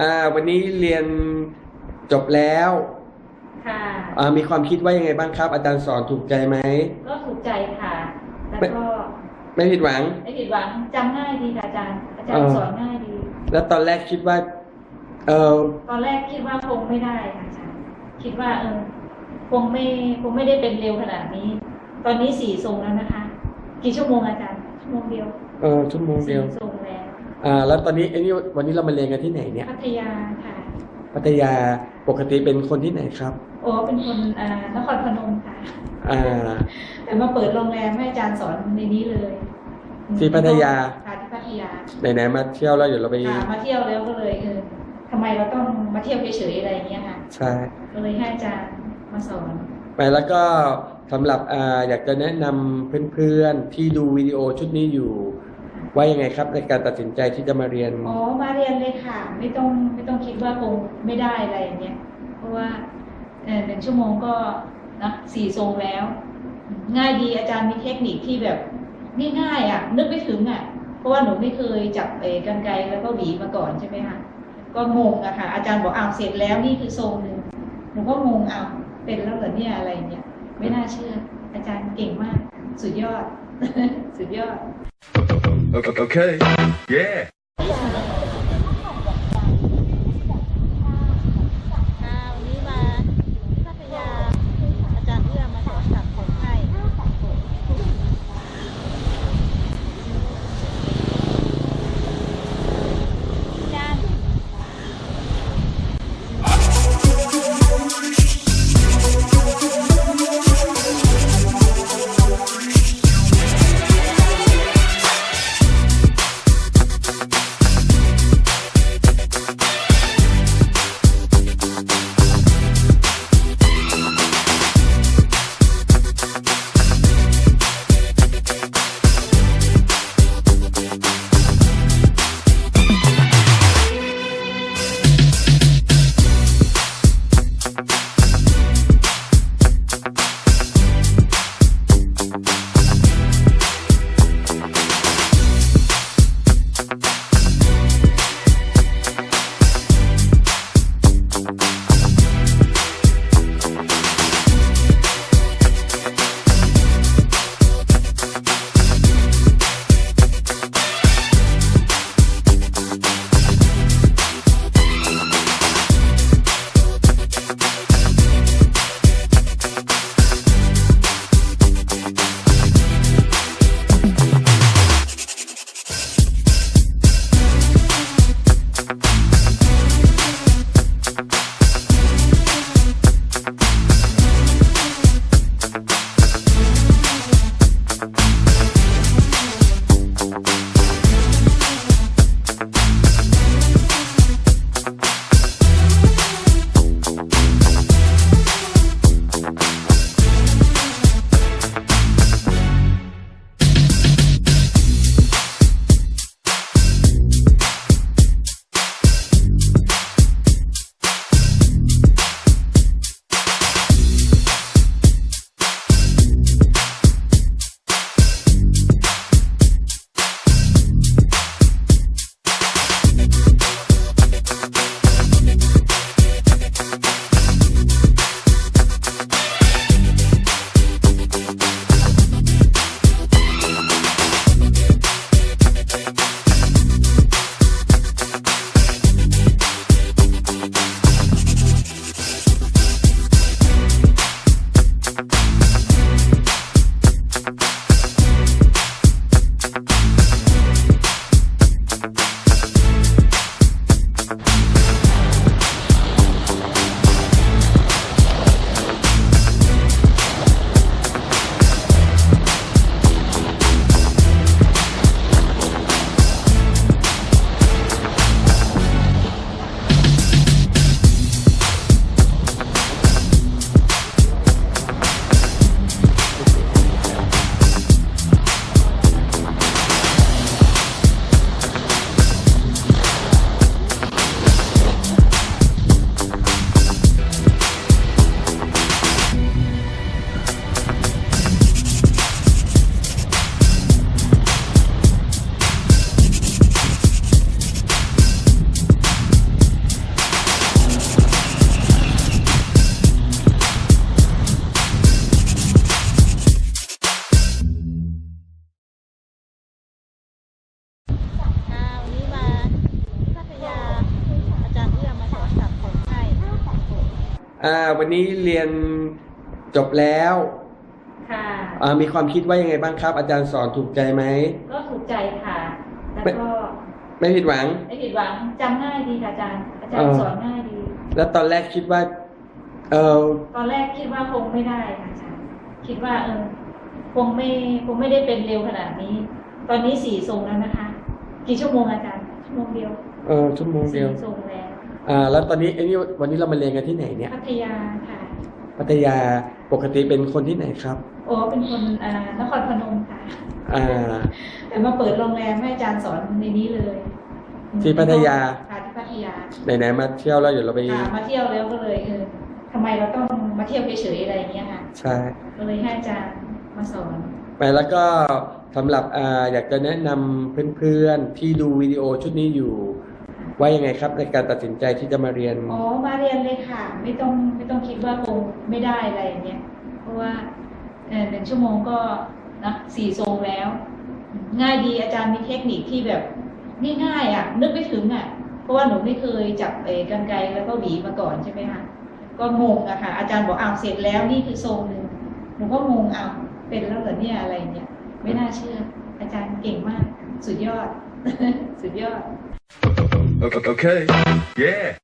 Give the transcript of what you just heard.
อ่าวันนี้เรียนจบแล้วค่ะอ่ามีความคิดว่ายังไงบ้างครับ อาจารย์สอนถูกใจไหม ก็ถูกใจค่ะ แล้วก็ไม่ผิดหวัง ไม่ผิดหวังจำง่ายดีค่ะอาจารย์ อาจารเอย์อสอนง่ายดี แล้วตอนแรกคิดว่า เออตอนแรกคิดว่าคงไม่ได้ค่ะอาจารย์คิดว่าเออคงไม่คงไม่ได้เป็นเร็วขนาดนี้ ตอนนี้สี่ทรงแล้วนะคะ กี่ชั่วโมงอาจารย์ชั่วโมงเดียว เออชั่วโมงเดียวสี่ทรงแล้ว อ่าแล้วตอนนี้ไอ้นี่วันนี้เรามาเรียนกันที่ไหนเนี่ยพัทยาค่ะพัทยาปกติเป็นคนที่ไหนครับโอ้เป็นคนอ่านครพนมค่ะอ่าแต่มาเปิดโรงแรมให้อาจารย์สอนในนี้เลยอืมที่พัทยาค่ะที่พัทยาไหนๆมาเที่ยวแล้วเดี๋ยวเราไปค่ะมาเที่ยวแล้วก็เลยเออทำไมเราต้องมาเที่ยวเฉยๆอะไรอย่างเงี้ยค่ะใช่ก็เลยให้อาจารย์มาสอนไปแล้วก็สำหรับอ่าอยากจะแนะนำเพื่อนๆที่ดูวิดีโอชุดนี้อยู่ ว่ายังไงครับในการตัดสินใจที่จะมาเรียน อ๋อ มาเรียนเลยค่ะ ไม่ต้องไม่ต้องคิดว่าคงไม่ได้อะไรอย่างเงี้ยเพราะว่าหนึ่งชั่วโมงก็นะสี่ทรงแล้ว ง่ายดีอาจารย์มีเทคนิคที่แบบง่ายๆอะ นึกไม่ถึงอะ เพราะว่าหนูไม่เคยจับเอกันไกแล้วก็หวีมาก่อนใช่ไหมคะก็งงอะค่ะ อาจารย์บอกอ้าวเสร็จแล้วนี่คือทรงหนึ่งหนูก็งงอ้าวเป็นแล้วเหรอเนี่ยอะไรเงี้ยไม่น่าเชื่อ อาจารย์เก่งมาก สุดยอด สุดยอด Okay. Yeah. อ่าวันนี้เรียนจบแล้วค่ะอ่ามีความคิดว่ายังไงบ้างครับ อาจารย์สอนถูกใจไหม ก็ถูกใจค่ะ แล้วก็ไม่ผิดหวัง ไม่ผิดหวังจำง่ายดีค่ะอาจารย์ อาจารเอย์อสอนง่ายดี แล้วตอนแรกคิดว่า เออตอนแรกคิดว่าคงไม่ได้ค่ะอาจารย์คิดว่าเออคงไม่คงไม่ได้เป็นเร็วขนาดนี้ ตอนนี้สี่ทรงแล้วนะคะ กี่ชั่วโมงอาจารย์ชั่วโมงเดียวเออชั่วโมงเดีสี่ยวทรงแล้ว อ่าแล้วตอนนี้ไอ้นี่วันนี้เรามาเรียนกันที่ไหนเนี่ยพัทยาค่ะพัทยาปกติเป็นคนที่ไหนครับโอ้เป็นคนอ่านครพนมค่ะอ่าแต่มาเปิดโรงแรมให้อาจารย์สอนในนี้เลย ที่พัทยาค่ะที่พัทยาไหนๆมาเที่ยวแล้วเดี๋ยวเราไปค่ะมาเที่ยวแล้วก็เลยเออทำไมเราต้องมาเที่ยวเฉยๆอะไรอย่างเงี้ยค่ะใช่ก็เลยให้อาจารย์มาสอนไปแล้วก็สำหรับอ่าอยากจะแนะนำเพื่อนๆที่ดูวิดีโอชุดนี้อยู่ ว่ายังไงครับในการตัดสินใจที่จะมาเรียน อ๋อ มาเรียนเลยค่ะ ไม่ต้องไม่ต้องคิดว่าคงไม่ได้อะไรอย่างเงี้ย เพราะว่าหนึ่งชั่วโมงก็นะสี่ทรงแล้ว ง่ายดีอาจารย์มีเทคนิคที่แบบง่ายๆอะ นึกไม่ถึงอะ เพราะว่าหนูไม่เคยจับเอกรรไกรแล้วก็หวีมาก่อนใช่ไหมคะก็งงอะค่ะ อาจารย์บอกอ้าวเสร็จแล้วนี่คือทรงหนึ่งหนูก็งงอ้าวเป็นแล้วเหรอเนี่ยอะไรเนี่ยไม่น่าเชื่อ อาจารย์เก่งมาก สุดยอด สุดยอด Okay. Yeah.